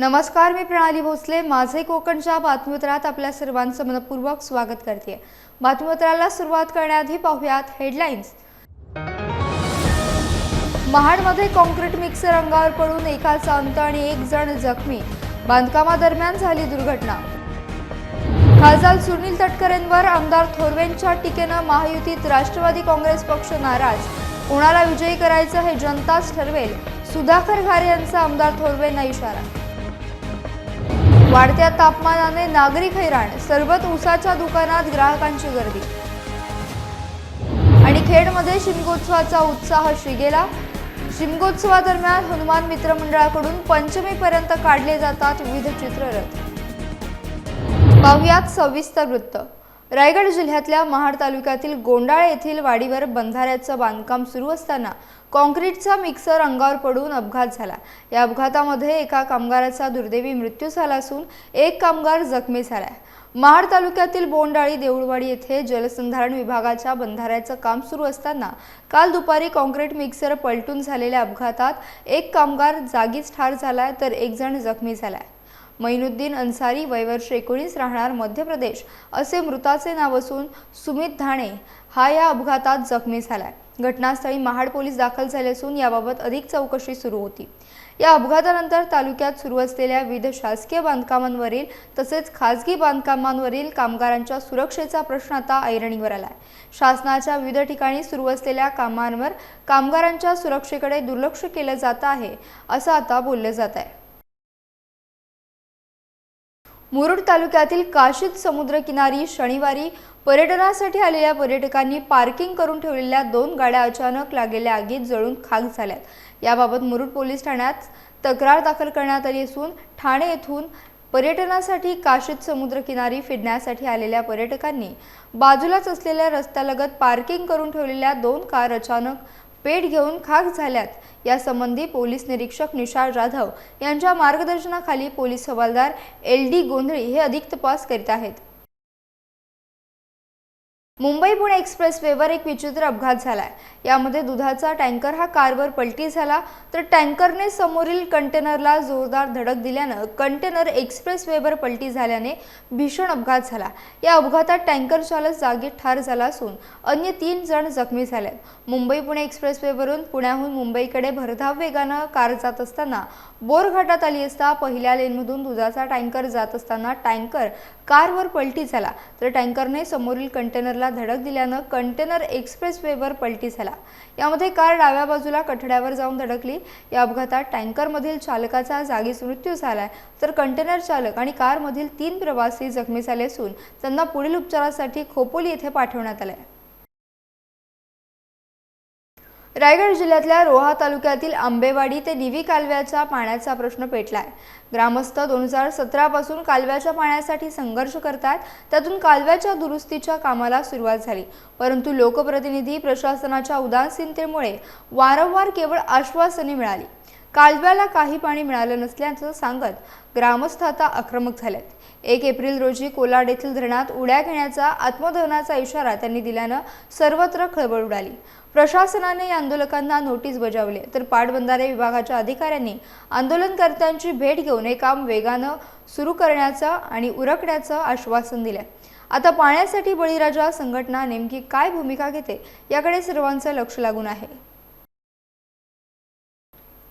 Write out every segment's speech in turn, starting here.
नमस्कार मी प्रणाली भोसले. माझे कोकणच्या बातमीपत्रात आपल्या सर्वांचं मनपूर्वक स्वागत करते. बातमीपत्राला सुरुवात करण्याआधी पाहुयात हेडलाईन्स महाडमध्ये कॉन्क्रीट मिक्सर अंगावर पडून एकाचा अंत आणि एक जण जखमी. बांधकामादरम्यान झाली दुर्घटना. खासदार सुनील तटकरेंवर आमदार थोरवेंच्या टीकेनं महायुतीत राष्ट्रवादी काँग्रेस पक्ष नाराज. कोणाला विजयी करायचं हे जनताच ठरवेल. सुधाकर घारे यांचा आमदार थोरवेंना इशारा. वाढत्या तापमानाने नागरिक हैराण सर्वच उसाच्या दुकानात ग्राहकांची गर्दी. आणि खेडमध्ये शिमगोत्सवाचा उत्साह शिगेला शिमगोत्सवादरम्यान हनुमान मित्र मंडळाकडून पंचमीपर्यंत काढले जातात विविध चित्ररथ. पाहुयात सविस्तर वृत्त. रायगड जिल्ह्यातल्या महाड तालुक्यातील गोंडाळ येथील वाडीवर बंधाऱ्याचं बांधकाम सुरू असताना कॉन्क्रीटचा मिक्सर अंगावर पडून अपघात झाला. या अपघातामध्ये एका कामगाराचा दुर्दैवी मृत्यू झाला असून एक कामगार जखमी झालाय. महाड तालुक्यातील बोंडाळी देऊळवाडी येथे जलसंधारण विभागाच्या बंधाऱ्याचं काम सुरू असताना काल दुपारी कॉन्क्रीट मिक्सर पलटून झालेल्या अपघातात एक कामगार जागीच ठार झालाय तर एक जण जखमी झालाय. मैनुद्दीन अन्सारी वयवर्ष एकोणीस राहणार मध्य प्रदेश. असे मृताचे नाव असून सुमित धाणे हा या अपघातात जखमी झालाय. घटनास्थळी महाड पोलीस दाखल झाले असून याबाबत अधिक चौकशी सुरू होती. या अपघातानंतर तालुक्यात सुरू असलेल्या विविध शासकीय बांधकामांवरील तसेच खाजगी बांधकामांवरील कामगारांच्या सुरक्षेचा प्रश्न आता ऐरणीवर आलाय. शासनाच्या विविध ठिकाणी सुरू असलेल्या कामांवर कामगारांच्या सुरक्षेकडे दुर्लक्ष केलं जात आहे असं आता बोललं जात आहे मुरुड तालुक्यातील काशीद समुद्रकिनारी शनिवारी पर्यटनासाठी आलेल्या पर्यटकांनी पार्किंग करून ठेवलेल्या दोन गाड्या अचानक लागलेल्या आगीत जळून खाक झाल्यात. याबाबत मुरुड पोलीस ठाण्यात तक्रार दाखल करण्यात आली असून ठाणे येथून पर्यटनासाठी काशीद समुद्रकिनारी फिरण्यासाठी आलेल्या पर्यटकांनी बाजूलाच असलेल्या रस्त्यालगत पार्किंग करून ठेवलेल्या दोन कार अचानक पेट घेऊन खाक झाल्यात. यासंबंधी पोलीस निरीक्षक निशाळ जाधव यांच्या मार्गदर्शनाखाली पोलीस हवालदार एल डी गोंधळी हे अधिक तपास करीत आहेत. मुंबई पुणे एक्सप्रेसवेवर एक विचित्र अपघात झाला आहे यामध्ये दुधाचा टँकर हा कारवर पलटी झाला तर टँकरने समोरील कंटेनरला जोरदार धडक दिल्यानं कंटेनर एक्सप्रेसवेवर पलटी झाल्याने भीषण अपघात झाला. या अपघातात टँकर चालक जागी ठार झाला असून अन्य तीन जण जखमी झालेत. मुंबई पुणे एक्सप्रेसवेवरून पुण्याहून मुंबईकडे भरधाव वेगानं कार जात असताना बोरघाटात आली असता पहिल्या लेनमधून दुधाचा टँकर जात असताना टँकर कारवर पलटी झाला तर टँकरने समोरील कंटेनरला धडक दिल्यानं कंटेनर एक्सप्रेसवेवर पलटी झाला. यामध्ये कार डाव्या बाजूला कठड्यावर जाऊन धडकली. या अपघातात टँकरमधील चालकाचा जागीच मृत्यू झालाय. तर कंटेनर चालक आणि कारमधील तीन प्रवासी जखमी झाले असून त्यांना पुढील उपचारासाठी खोपोली येथे पाठवण्यात आले रायगड जिल्ह्यातल्या रोहा तालुक्यातील आंबेवाडी ते निवी कालव्याच्या पाण्याचा प्रश्न पेटलाय. ग्रामस्थ दोन हजार सतरापासून कालव्याच्या पाण्यासाठी संघर्ष करतात. त्यातून कालव्याच्या दुरुस्तीच्या कामाला सुरुवात झाली. परंतु लोकप्रतिनिधी प्रशासनाच्या उदासीनतेमुळे वारंवार केवळ आश्वासने मिळाली. कालव्याला काही पाणी मिळालं नसल्याचं सांगत ग्रामस्थ आता आक्रमक झालेत. एक एप्रिल रोजी कोलाड येथील धरणात उड्या घेण्याचा आत्मदहनाचा इशारा त्यांनी दिल्यानं सर्वत्र खळबळ उडाली. प्रशासनाने या आंदोलकांना नोटीस बजावले. तर पाटबंधारे विभागाच्या अधिकाऱ्यांनी आंदोलनकर्त्यांची भेट घेऊन हे काम वेगानं सुरू करण्याचं आणि उरकण्याचं आश्वासन दिलं आता पाण्यासाठी बळीराजा संघटना नेमकी काय भूमिका घेते याकडे सर्वांचं लक्ष लागून आहे.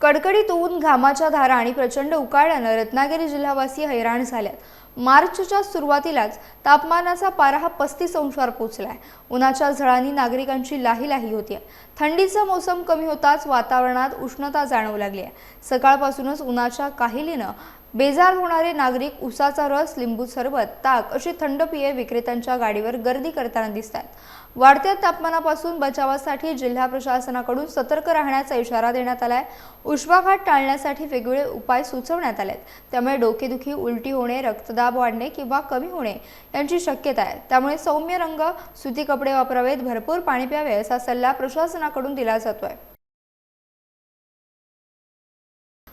कडकडीत ऊन घामाच्या धारा आणि प्रचंड उकाळ्यानं रत्नागिरी जिल्हावासी हैराण झाल्यात मार्चच्या सुरुवातीलाच तापमानाचा पारा हा पस्तीस अंशावर पोहोचलाय. उन्हाच्या झळांनी नागरिकांची लाही लाही होतीये. थंडीचा मोसम कमी होताच वातावरणात उष्णता जाणवू लागली आहे सकाळपासूनच उन्हाच्या काहिलीनं बेजार होणारे नागरिक उसाचा रस लिंबू सरबत ताक अशी थंड पेये विक्रेत्यांच्या गाडीवर गर्दी करताना दिसतात वाढत्या तापमानापासून बचावासाठी जिल्हा प्रशासनाकडून सतर्क राहण्याचा इशारा देण्यात आलाय. उष्माघात टाळण्यासाठी वेगवेगळे उपाय सुचवण्यात आलेत. त्यामुळे डोकेदुखी उलटी होणे रक्तदाब वाढणे किंवा कमी होणे यांची शक्यता आहे. त्यामुळे सौम्य रंग सुती कपडे वापरावेत भरपूर पाणी प्यावे असा सल्ला प्रशासनाकडून दिला जातोय.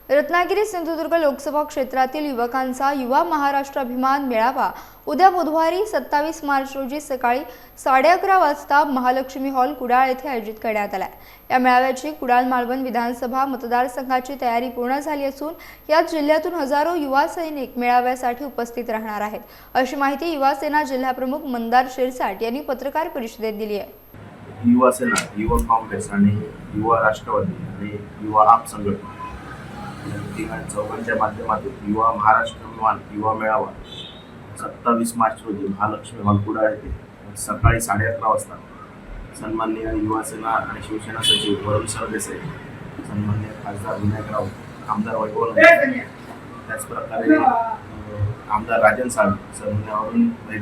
रत्नागिरी सिंधुदुर्ग लोकसभा क्षेत्रातील युवकांचा युवा महाराष्ट्र अभिमान मेळावा. उद्या बुधवारी सत्तावीस मार्च रोजी सकाळी साडे अकरा वाजता महालक्ष्मी हॉल कुडाळ येथे आयोजित करण्यात आला. या मेळाव्याची कुडाळ मालवण विधानसभा मतदारसंघाची तयारी पूर्ण झाली असून यात जिल्ह्यातून हजारो युवा सैनिक मेळाव्यासाठी उपस्थित राहणार आहेत. अशी माहिती युवा सेना जिल्हाप्रमुख मंदार शिरसाट यांनी पत्रकार परिषदेत दिली आहे. युवा सेना युवा काँग्रेस आणि युवा राष्ट्रवादी आणि युवा आप संघटना या तिघा चौघांच्या माध्यमातून युवा महाराष्ट्र विमान युवा मेळावा सत्तावीस मार्च रोजी महालक्ष्मी हॉलकुडा येथे सकाळी साडे अकरा वाजता सन्माननीय युवा सेना आणि शिवसेना सचिव वरुण सरदेसाई सन्माननीय खासदार विनायक राऊत आमदार वैभव त्याचप्रकारे आमदार राजन साळवे सन्मान्य अरुण भाई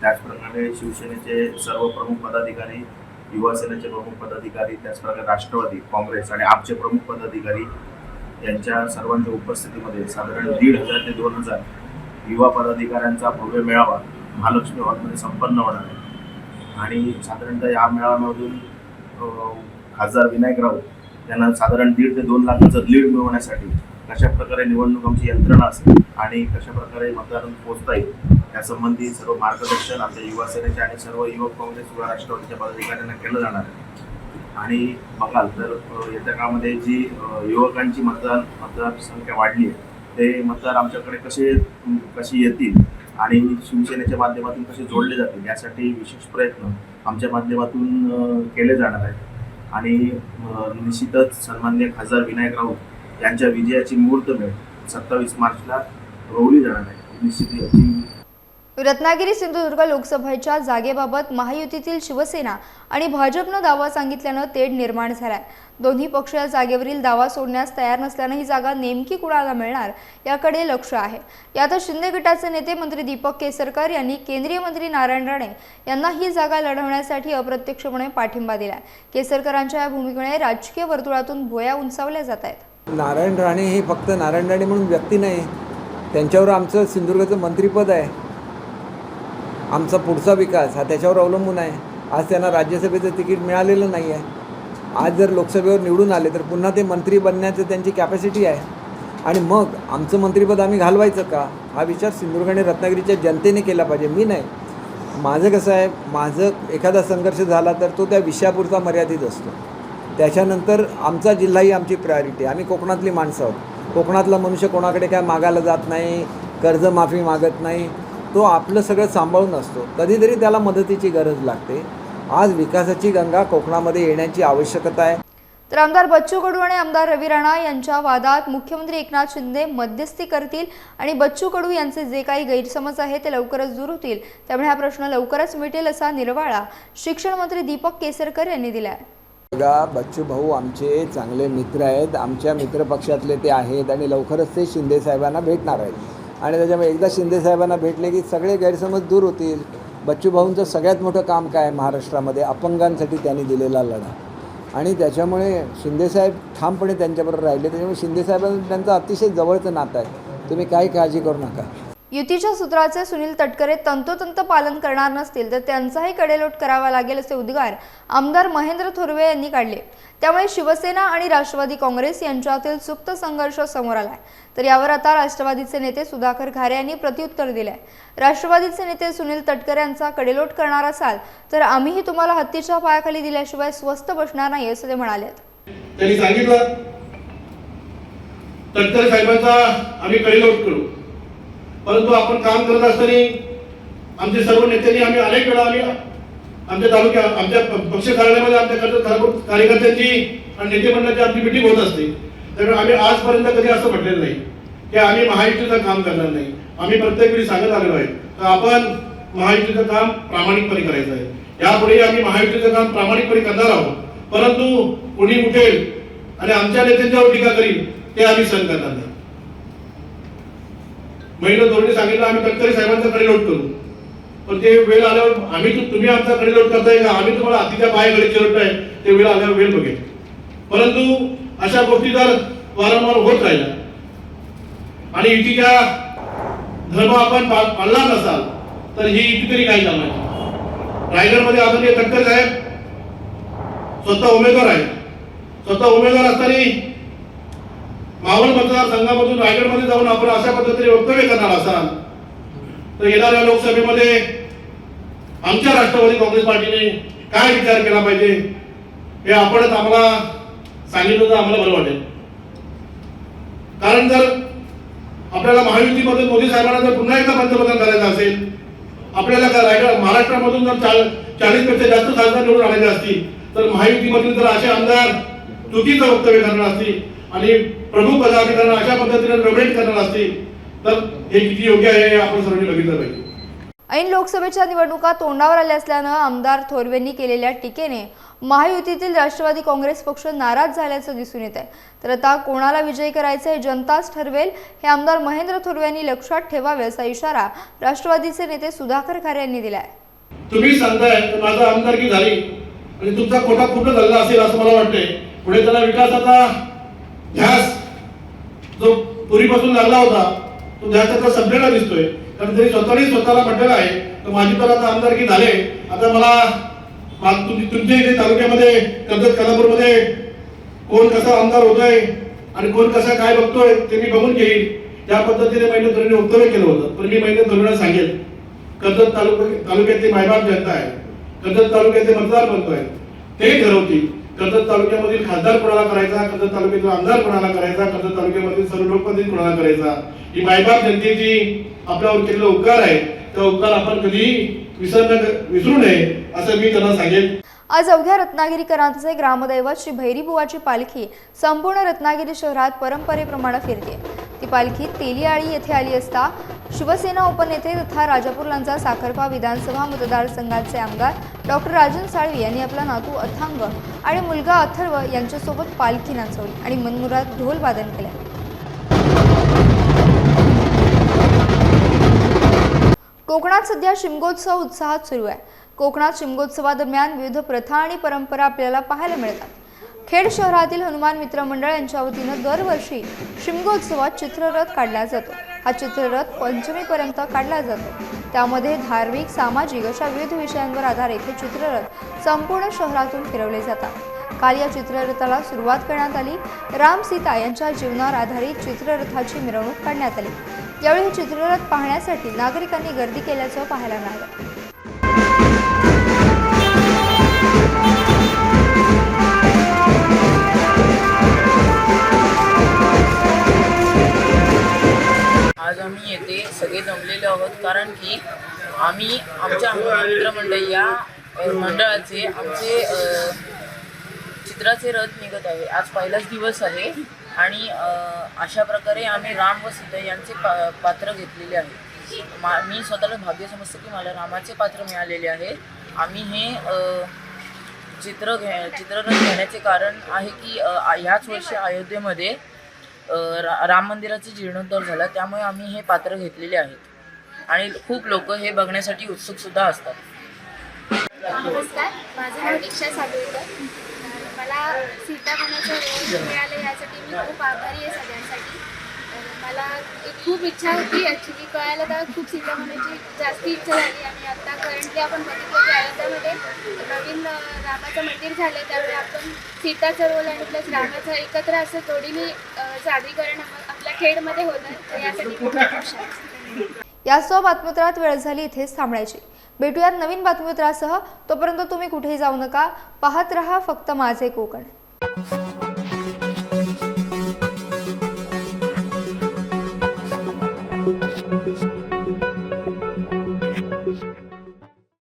त्याचप्रकारे शिवसेनेचे सर्व प्रमुख पदाधिकारी युवा सेनेचे प्रमुख पदाधिकारी त्याचप्रकारे राष्ट्रवादी काँग्रेस आणि आपचे प्रमुख पदाधिकारी यांच्या सर्वांच्या उपस्थितीमध्ये साधारण दीड हजार ते दोन हजार युवा पदाधिकाऱ्यांचा भव्य मेळावा महालक्ष्मी हॉलमध्ये संपन्न होणार आहे. आणि साधारणतः या मेळाव्यामधून खासदार विनायक राऊत यांना साधारण दीड ते दोन लाखाचं लीड मिळवण्यासाठी कशा प्रकारे निवडणूक आमची यंत्रणा असेल आणि कशा प्रकारे मतदारांना पोहोचता येईल यासंबंधी सर्व मार्गदर्शन आपल्या युवा सेनेच्या आणि सर्व युवक काँग्रेस युवा राष्ट्रवादीच्या पदाधिकाऱ्यांना केलं जाणार आहे. आणि बघाल तर येत्या काळामध्ये जी युवकांची मतदान मतदार संख्या वाढली आहे ते मतदार आमच्याकडे कसे कशी येतील आणि शिवसेनेच्या माध्यमातून कसे जोडले जातील यासाठी विशेष प्रयत्न आमच्या माध्यमातून केले जाणार आहेत. आणि निश्चितच सन्मान्य खासदार विनायक राऊत यांच्या विजयाची मुहूर्तमेळ सत्तावीस मार्चला रोवली जाणार आहे. निश्चित रत्नागिरी सिंधुदुर्ग लोकसभेच्या जागेबाबत महायुतीतील शिवसेना आणि भाजपनं दावा सांगितल्यानं तेढ निर्माण झालाय. दोन्ही पक्ष या जागेवरील दावा सोडण्यास तयार नसल्यानं ही जागा नेमकी कुणाला मिळणार याकडे लक्ष आहे. यातच शिंदे गटाचे नेते मंत्री दीपक केसरकर यांनी केंद्रीय मंत्री नारायण राणे यांना ही जागा लढवण्यासाठी अप्रत्यक्षपणे पाठिंबा दिलाय. केसरकरांच्या या भूमिकेमुळे राजकीय वर्तुळातून भोया उंचावल्या जात आहेत. नारायण राणे हे फक्त नारायण राणे म्हणून व्यक्ती नाही त्यांच्यावर आमचं सिंधुदुर्गचं मंत्रीपद आहे. आमचा पुढचा विकास हा त्याच्यावर अवलंबून आहे. आज त्यांना राज्यसभेचं तिकीट मिळालेलं नाही आहे. आज जर लोकसभेवर निवडून आले तर पुन्हा ते मंत्री बनण्याचं त्यांची कॅपॅसिटी आहे. आणि मग आमचं मंत्रिपद आम्ही घालवायचं का? हा विचार सिंधुदुर्ग आणि रत्नागिरीच्या जनतेने केला पाहिजे. मी नाही. माझं कसं आहे माझं एखादा संघर्ष झाला तर तो त्या विषयापुरता मर्यादित असतो. त्याच्यानंतर आमचा जिल्हा ही आमची प्रायोरिटी आम्ही कोकणातली माणसं आहोत. कोकणातला मनुष्य कोणाकडे काय मागायला जात नाही कर्जमाफी मागत नाही. तो आपलं सगळं सांभाळून असतो. कधीतरी त्याला मदतीची गरज लागते. आज विकासाची गंगा कोकणामध्ये येण्याची आवश्यकता आहे. तर आमदार बच्चू कडू आणि आमदार रवी राणा यांच्या वादात मुख्यमंत्री एकनाथ शिंदे मध्यस्थी करतील आणि बच्चू कडू यांचे जे काही गैरसमज आहे ते लवकरच दूर होतील. त्यामुळे हा प्रश्न लवकरच मिटेल असा निर्वाळा शिक्षण मंत्री दीपक केसरकर यांनी दिला आहे बघा बच्चू भाऊ आमचे चांगले मित्र आहेत. आमच्या मित्रपक्षातले ते आहेत आणि लवकरच ते शिंदे साहेबांना भेटणार आहेत. आणि त्याच्यामुळे एकदा शिंदेसाहेबांना भेटले की सगळे गैरसमज दूर होतील. बच्चू भाऊंचं सगळ्यात मोठं काम काय आहे महाराष्ट्रामध्ये? अपंगांसाठी त्यांनी दिलेला लढा. आणि त्याच्यामुळे शिंदेसाहेब ठामपणे त्यांच्याबरोबर राहिले. त्याच्यामुळे शिंदेसाहेबांचं त्यांचं अतिशय जवळचं नातं आहे. तुम्ही काही काळजी करू नका. युतीच्या सूत्राचे सुनील तटकरे तंतोतंत पालन करणार नसतील तर त्यांचाही कडेलोट करावा लागेल असे उद्गार आमदार महेंद्र थोरवे यांनी काढले. त्यामुळे शिवसेना आणि राष्ट्रवादी काँग्रेस यांच्यातील सुप्त संघर्ष समोर आलाय. तर यावर आता राष्ट्रवादीचे नेते सुधाकर घारे यांनी प्रत्युत्तर दिले राष्ट्रवादीचे नेते सुनील तटकरे यांचा कडेलोट करणार असाल तर आम्हीही तुम्हाला हत्तीच्या पायाखाली दिल्याशिवाय स्वस्त बसणार नाही असं ते म्हणाले त्यांनी सांगितलं तटकरे साहेबांचा आम्ही कडेलोट करू. परंतु आपण काम करत असताना आमचे सर्व नेत्यांनी आम्ही अनेक वेळा आम्ही आमच्या तालुक्या आमच्या पक्ष कार्यालयामध्ये आमच्या कार्यकर्त्यांची आणि नेते मंडळाची आमची मिटिंग होत असते. त्यामुळे आम्ही आजपर्यंत कधी असं म्हटलेलं नाही की आम्ही महायुतीचं काम करणार नाही. आम्ही प्रत्येक वेळी सांगत आलेलो आहे. तर आपण महायुतीचं काम प्रामाणिकपणे करायचं आहे. यापुढे आम्ही महायुतीचं काम प्रामाणिकपणे करणार आहोत. परंतु कोणी उठेल आणि आमच्या नेत्यांच्यावर टीका करील ते आम्ही सहन करणार नाही. महिला धोरणे सांगितलं आम्ही तटकरे साहेबांचा कडेलोट करू. पण ते वेळ आल्यावर आम्ही तुम्ही आमचा कडेलोट करताय का? आम्ही तुम्हाला हातीच्या पायाकडे चिरडताय. ते वेळ आल्यावर वेळ बघेल. परंतु अशा गोष्टी जर वारंवार होत राहिल्या आणि युतीच्या धर्म आपण पाळला नसाल तर ही युती तरी काही कामाची रायगडमध्ये आदरणीय तक्कर साहेब स्वतः उमेदवार आहे स्वतः उमेदवार असताना मावळ मतदारसंघामधून रायगडमध्ये जाऊन आपण अशा पद्धतीने वक्तव्य करणार असाल तर येणाऱ्या लोकसभेमध्ये आमच्या राष्ट्रवादी काँग्रेस पार्टीने काय विचार केला पाहिजे हे आपणच आम्हाला सांगितलं तर आम्हाला बरं वाटेल. कारण जर आपल्याला महायुतीमध्ये मोदी साहेबांना जर पुन्हा एकदा पंतप्रधान करायचं असेल आपल्याला रायगड महाराष्ट्रामधून जर चाळीसपेक्षा जास्त खासदार निवडून आणायचे असतील तर महायुतीमधील जर असे आमदार चुकीचं वक्तव्य करणार असतील आणि प्रमुख पदाधिकाऱ्यांना अशा पद्धतीने नोमिनेट करणार असतील तर हे किती योग्य आहे हे आपण सर्वांनी बघितलं पाहिजे. ऐन लोकसभेच्या निवडणुका तोंडावर आल्या असल्यानं आमदार थोरवेंनी केलेल्या टीकेने महायुतीतील राष्ट्रवादी काँग्रेस पक्ष नाराज झाल्याचं दिसून येत आहे तर आता कोणाला विजयी करायचं हे जनताच ठरवेल हे आमदार महेंद्र थोरवे यांनी लक्षात ठेवावे असा इशारा राष्ट्रवादीचे नेते सुधाकर खारे यांनी दिला आहे तुम्ही सांगताय माझा आमदारकी झाली आणि तुमचा कोटा पूर्ण झालेला असेल असं मला वाटतंय. पुढे त्याला विकासाचा ध्यास जो पूर्वीपासून लागला होता तो ध्यास आता संपलेला दिसतोय. कारण तरी स्वतःने स्वतःला म्हटलेला आहे तर माझी तर आता आमदारकी झाले आता मला तुमच्या इथे तालुक्यामध्ये कर्जत खानापूरमध्ये कोण कसा आमदार होतोय आणि कोण कसा काय बघतोय ते मी बघून घेईल त्या पद्धतीने महेंद्र तरुणी वक्तव्य केलं होतं पण मी महेंद्र तरुणा सांगेल कर्जत तालुका तालुक्यातली मायबाप जनता आहे. कर्जत तालुक्याचे मतदार बनतोय. ते ठरवतील. कर्जत तालुक्यामधील खासदार कोणाला करायचा कर्जत तालुक्यातील आमदार कोणाला करायचा कर्जत तालुक्यामधील सर्व लोकप्रतिनिधी कोणाला करायचा? ही मायबाप जनतेची आपल्यावर केलेला उपकार आहे. त्या उपकार आपण कधी विसरणं विसरू नये असं मी त्यांना सांगेन. आज अवघ्या रत्नागिरीकरांचे ग्रामदैवत श्री भैरीबुवाची पालखी संपूर्ण रत्नागिरी शहरात परंपरेप्रमाणे फिरते. ती पालखी तेलियाळी येथे आली असता शिवसेना उपनेते तथा राजापूर लांजा साखरपा विधानसभा मतदारसंघाचे आमदार डॉक्टर राजन साळवी यांनी आपला नातू अथांग आणि मुलगा अथर्व यांच्यासोबत पालखी नाचवली आणि मनमुरात ढोल वादन केले. कोकणात सध्या शिमगोत्सव उत्साहात सुरू आहे. कोकणात शिमगोत्सवादरम्यान विविध प्रथा आणि परंपरा आपल्याला पाहायला मिळतात. खेड शहरातील हनुमान मित्र मंडळ यांच्या वतीनं दरवर्षी शिमगोत्सवात चित्ररथ काढला जातो. हा चित्ररथ पंचमीपर्यंत काढला जातो. त्यामध्ये धार्मिक सामाजिक अशा विविध विषयांवर आधारित हे चित्ररथ संपूर्ण शहरातून फिरवले जातात. काल या चित्ररथाला सुरुवात करण्यात आली. राम सीता यांच्या जीवनावर आधारित चित्ररथाची मिरवणूक काढण्यात आली. यावेळी हे चित्ररथ पाहण्यासाठी नागरिकांनी गर्दी केल्याचं पाहायला मिळालं. आज आम्ही येथे सगळे जमलेलो आहोत. कारण की आम्ही आमच्या मित्रमंडळी या मंडळाचे आमचे चित्राचे रथ निघत आहे. आज पहिलाच दिवस आहे आणि अशा प्रकारे आम्ही राम व सीता यांचे पा पात्र घेतलेले आहे. मा मी स्वतःला भाग्य समजतो की मला रामाचे पात्र मिळालेले आहे. आम्ही हे चित्र घे चित्ररथ घेण्याचे कारण आहे की ह्याच वर्षी अयोध्येमध्ये रा- राम मंदिराचं जीर्णोद्धार झाला त्यामुळे आम्ही हे पात्र घेतलेले आहेत. आणि खूप लोक हे बघण्यासाठी उत्सुक सुद्धा असतात. नमस्कार माझं नाव दीक्षा सागवेकर मला सीता बनाचं रोल मिळालं यासाठी मी खूप आभारी आहे सगळ्यांसाठी. मला खूप इच्छा होती ॲक्च्युली कळायला तर खूप सीता होण्याची जास्त इच्छा झाली आणि आता करंटली आपण बघितलं की अयोध्यामध्ये नवीन रामाचं मंदिर झालं त्यामुळे आपण सीताचा रोल आणि प्लस रामाचं एकत्र असं जोडीने सादरीकरण आपल्या खेडमध्ये होतं तर यासाठी खूप खुश यासह बातमीपत्रात वेळ झाली इथेच थांबण्याची. भेटूयात नवीन बातमीपत्रासह. तोपर्यंत तुम्ही कुठेही जाऊ नका. पाहत रहा फक्त माझे कोकण.